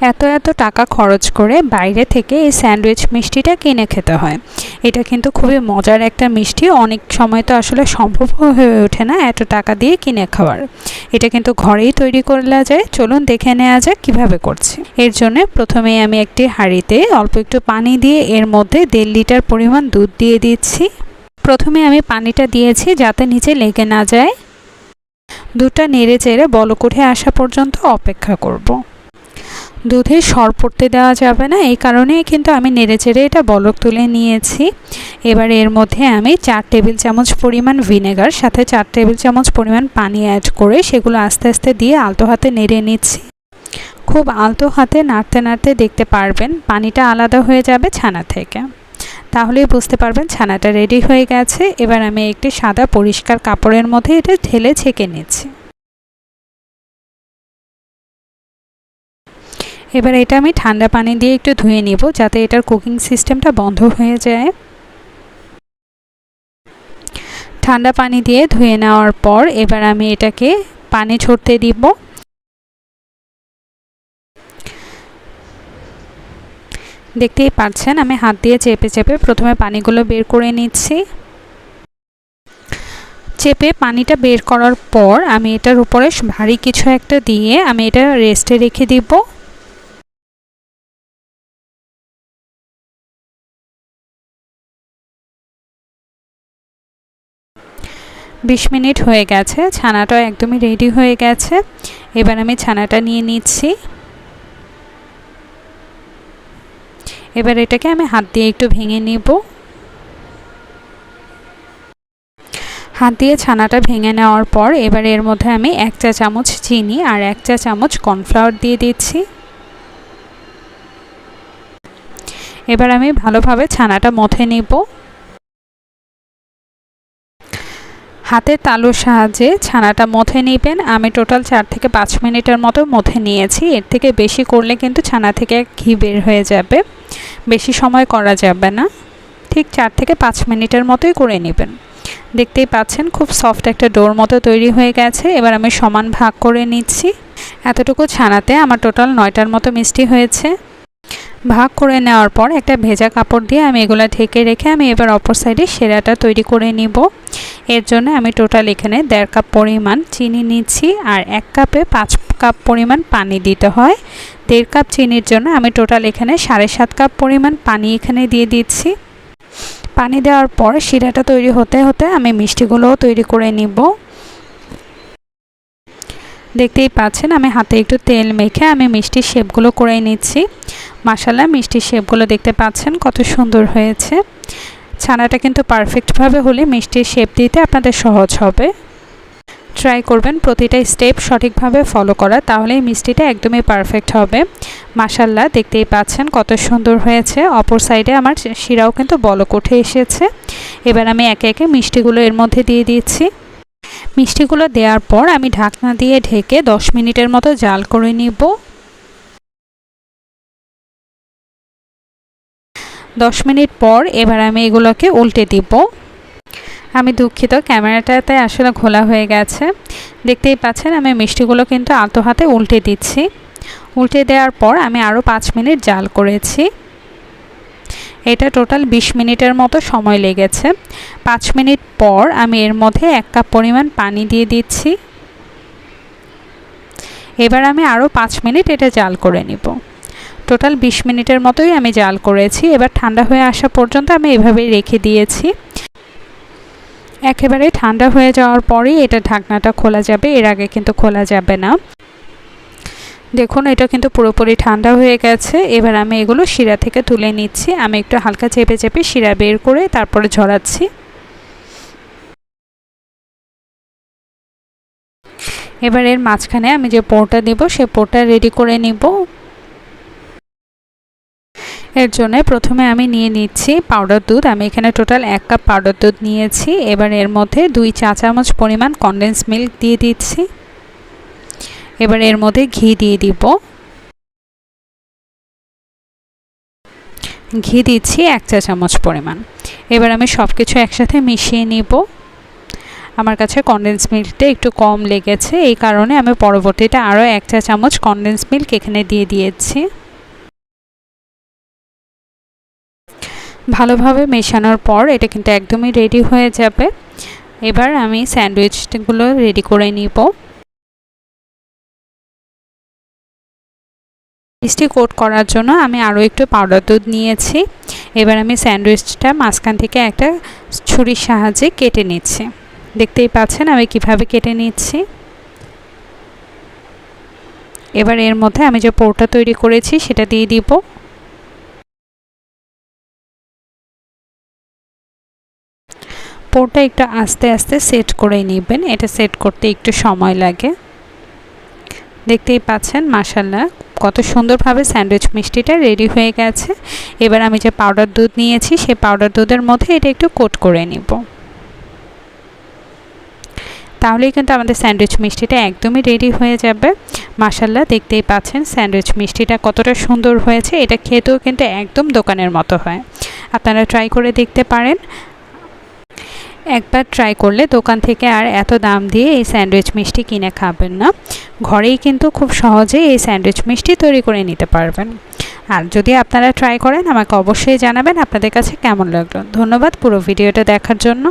এত এত টাকা খরচ করে বাইরে থেকে এই স্যান্ডউইচ মিষ্টিটা কিনে খেতে হয়। এটা কিন্তু খুবই মজার একটা মিষ্টি। অনেক সময় তো আসলে সম্ভব হয়ে ওঠে না এত টাকা দিয়ে কিনে খাওয়ার। এটা কিন্তু ঘরেই তৈরি করলে যায়। চলুন দেখে নেওয়া যাক কীভাবে করছি। এর জন্য প্রথমে আমি একটি হাঁড়িতে অল্প একটু পানি দিয়ে এর মধ্যে দেড় লিটার পরিমাণ দুধ দিয়ে দিচ্ছি। প্রথমে আমি পানিটা দিয়েছি যাতে নিচে লেগে না যায়। দুধটা নেড়ে চেড়ে বলকুঠে আসা পর্যন্ত অপেক্ষা করব। দুধে সর পড়তে দেওয়া যাবে না, এই কারণে কিন্তু আমি নেড়ে চেড়ে এটা বলক তুলে নিয়েছি। এবার এর মধ্যে আমি চার টেবিল চামচ পরিমাণ ভিনেগার, সাথে চার টেবিল চামচ পরিমাণ পানি অ্যাড করে সেগুলো আস্তে আস্তে দিয়ে আলতো হাতে নেড়ে নিচ্ছি। খুব আলতো হাতে নাড়তে নাড়তে দেখতে পারবেন পানিটা আলাদা হয়ে যাবে ছানা থেকে। তাহলেই বুঝতে পারবেন ছানাটা রেডি হয়ে গেছে। এবার আমি একটি সাদা পরিষ্কার কাপড়ের মধ্যে এটা ঢেলে ছেঁকে নিচ্ছি। এবার এটা আমি ঠান্ডা পানি দিয়ে একটু ধুয়ে নিব যাতে এটার কুকিং সিস্টেমটা বন্ধ হয়ে যায়। ঠান্ডা পানি দিয়ে ধুয়ে নেওয়ার পর এবার আমি এটাকে পানি ছড়তে দিব। দেখতেই পাচ্ছেন আমি হাত দিয়ে চেপে চেপে প্রথমে পানিগুলো বের করে নিচ্ছি। চেপে পানিটা বের করার পর আমি এটার উপরে ভারী কিছু একটা দিয়ে আমি এটা রেস্টে রেখে দিব। বিশ মিনিট হয়ে গেছে, ছানাটা একদমই রেডি হয়ে গেছে। এবার আমি ছানাটা নিয়ে নিচ্ছি। এবার এটাকে আমি হাত দিয়ে একটু ভেঙে নিব। হাত দিয়ে ছানাটা ভেঙে নেওয়ার পর এবার এর মধ্যে আমি এক চা চামচ চিনি আর এক চা চামচ কর্নফ্লাওয়ার দিয়ে দিচ্ছি। এবার আমি ভালোভাবে ছানাটা মথে নিব। হাতের তালুর সাহায্যে ছানাটা মথে নেবেন। আমি টোটাল চার থেকে পাঁচ মিনিটের মতো মথে নিয়েছি। এর থেকে বেশি করলে কিন্তু ছানা থেকে ঘি বের হয়ে যাবে। বেশি সময় করা যাবে না। ঠিক চার থেকে পাঁচ মিনিটের মতোই করে নেবেন। দেখতেই পাচ্ছেন খুব সফট একটা ডোর মতো তৈরি হয়ে গেছে। এবার আমি সমান ভাগ করে নিচ্ছি। এতটুকু ছানাতে আমার টোটাল নয়টার মতো মিষ্টি হয়েছে। ভাগ করে নেওয়ার পর একটা ভেজা কাপড় দিয়ে আমি এগুলো ঢেকে রেখে আমি এবার অপর সাইডে সেরাটা তৈরি করে নিব। এর জন্য আমি টোটাল এখানে দেড় কাপ পরিমাণ চিনি নিচ্ছি আর এক কাপে পাঁচ কাপ পরিমাণ পানি দিতে হয়। দেড় কাপ চিনির জন্য আমি টোটাল এখানে সাড়ে সাত কাপ পরিমাণ পানি এখানে দিয়ে দিচ্ছি। পানি দেওয়ার পর শিরাটা তৈরি হতে হতে আমি মিষ্টিগুলোও তৈরি করে নিব। দেখতেই পাচ্ছেন আমি হাতে একটু তেল মেখে আমি মিষ্টির শেপগুলো করে নিচ্ছি। মাসালা মিষ্টির শেপগুলো দেখতে পাচ্ছেন, কত সুন্দর হয়েছে। ছানাটা কিন্তু পারফেক্টভাবে হলে মিষ্টির শেপ দিতে আপনাদের সহজ হবে। ট্রাই করবেন প্রতিটা স্টেপ সঠিকভাবে ফলো করা তাহলেই মিষ্টিটা একদমই পারফেক্ট হবে। মাসাল্লাহ দেখতেই পাচ্ছেন কত সুন্দর হয়েছে। অপর সাইডে আমার শিরাও কিন্তু বলক উঠে এসেছে। এবার আমি একে একে মিষ্টিগুলো এর মধ্যে দিয়ে দিচ্ছি। মিষ্টিগুলো দেওয়ার পর আমি ঢাকনা দিয়ে ঢেকে দশ মিনিটের মতো জাল করে নিব। দশ মিনিট পর এবার আমি এগুলোকে উল্টে দিব। আমি দুঃখিত, ক্যামেরাটাতে আসলে ঘোলা হয়ে গেছে। দেখতেই পাচ্ছেন, আমি মিষ্টিগুলো কিন্তু আলতো হাতে উল্টে দিচ্ছি। উল্টে দেওয়ার পর আমি আরও পাঁচ মিনিট জাল করেছি। এটা টোটাল ২০ মিনিটের মতো সময় লেগেছে। পাঁচ মিনিট পর আমি এর মধ্যে এক কাপ পরিমাণ পানি দিয়ে দিচ্ছি। এবার আমি আরও পাঁচ মিনিট এটা জাল করে নিব। টোটাল ২০ মিনিটের মতোই আমি জাল করেছি। এবার ঠান্ডা হয়ে আসা পর্যন্ত আমি এভাবেই রেখে দিয়েছি। একেবারে ঠান্ডা হয়ে যাওয়ার পরেই এটা ঢাকনাটা খোলা যাবে, এর আগে কিন্তু খোলা যাবে না। দেখুন, এটা কিন্তু পুরোপুরি ঠান্ডা হয়ে গেছে। এবার আমি এগুলো শিরা থেকে তুলে নিচ্ছি। আমি একটু হালকা চেপে চেপে শিরা বের করে তারপরে ঝরাচ্ছি। এবার এর মাঝখানে আমি যে পোরটা দিব সে পোরটা রেডি করে নিব। এর জন্য প্রথমে আমি নিয়ে নিচ্ছি পাউডার দুধ। আমি এখানে টোটাল এক কাপ পাউডার দুধ নিয়েছি। এবার এর মধ্যে দুই চা চামচ পরিমাণ কনডেন্স মিল্ক দিয়ে দিচ্ছি। এবার এর মধ্যে ঘি দিয়ে দিব। ঘি দিচ্ছি এক চা চামচ পরিমাণ। এবার আমি সব কিছু একসাথে মিশিয়ে নিব। আমার কাছে কনডেন্স মিল্কটা একটু কম লেগেছে। এই কারণে আমি পরবর্তীতে আরও এক চা চামচ কনডেন্স মিল্ক এখানে দিয়ে দিয়েছি। ভালোভাবে মেশানোর পর এটা কিন্তু একদমই রেডি হয়ে যাবে। এবার আমি স্যান্ডউইচগুলো রেডি করে নিব। মিষ্টি কোট করার জন্য আমি আরও একটু পাউডার দুধ নিয়েছি। এবার আমি স্যান্ডউইচটা মাঝখান থেকে একটা ছুরির সাহায্যে কেটে নিচ্ছি। দেখতেই পাচ্ছেন আমি কীভাবে কেটে নিচ্ছি। এবার এর মধ্যে আমি যে পোরটা তৈরি করেছি সেটা দিয়ে দিব। পোরটা একটু আস্তে আস্তে সেট করে নেবেন। এটা সেট করতে একটু সময় লাগে। দেখতেই পাচ্ছেন মাসাল্লাহ কত সুন্দরভাবে স্যান্ডউইচ মিষ্টিটা রেডি হয়ে গেছে। এবার আমি যে পাউডার দুধ নিয়েছি সেই পাউডার দুধের মধ্যে এটা একটু কোট করে নিব। তাহলেই কিন্তু আমাদের স্যান্ডউইচ মিষ্টিটা একদমই রেডি হয়ে যাবে। মাসাল্লাহ দেখতেই পাচ্ছেন, স্যান্ডউইচ মিষ্টিটা কতটা সুন্দর হয়েছে। এটা খেতেও কিন্তু একদম দোকানের মতো হয়। আপনারা ট্রাই করে দেখতে পারেন। একবার ট্রাই করলে দোকান থেকে আর এত দাম দিয়ে এই স্যান্ডউইচ মিষ্টি কিনে খাবেন না। ঘরেই কিন্তু খুব সহজেই এই স্যান্ডউইচ মিষ্টি তৈরি করে নিতে পারবেন। আর যদি আপনারা ট্রাই করেন, আমাকে অবশ্যই জানাবেন আপনাদের কাছে কেমন লাগল। ধন্যবাদ পুরো ভিডিওটা দেখার জন্য।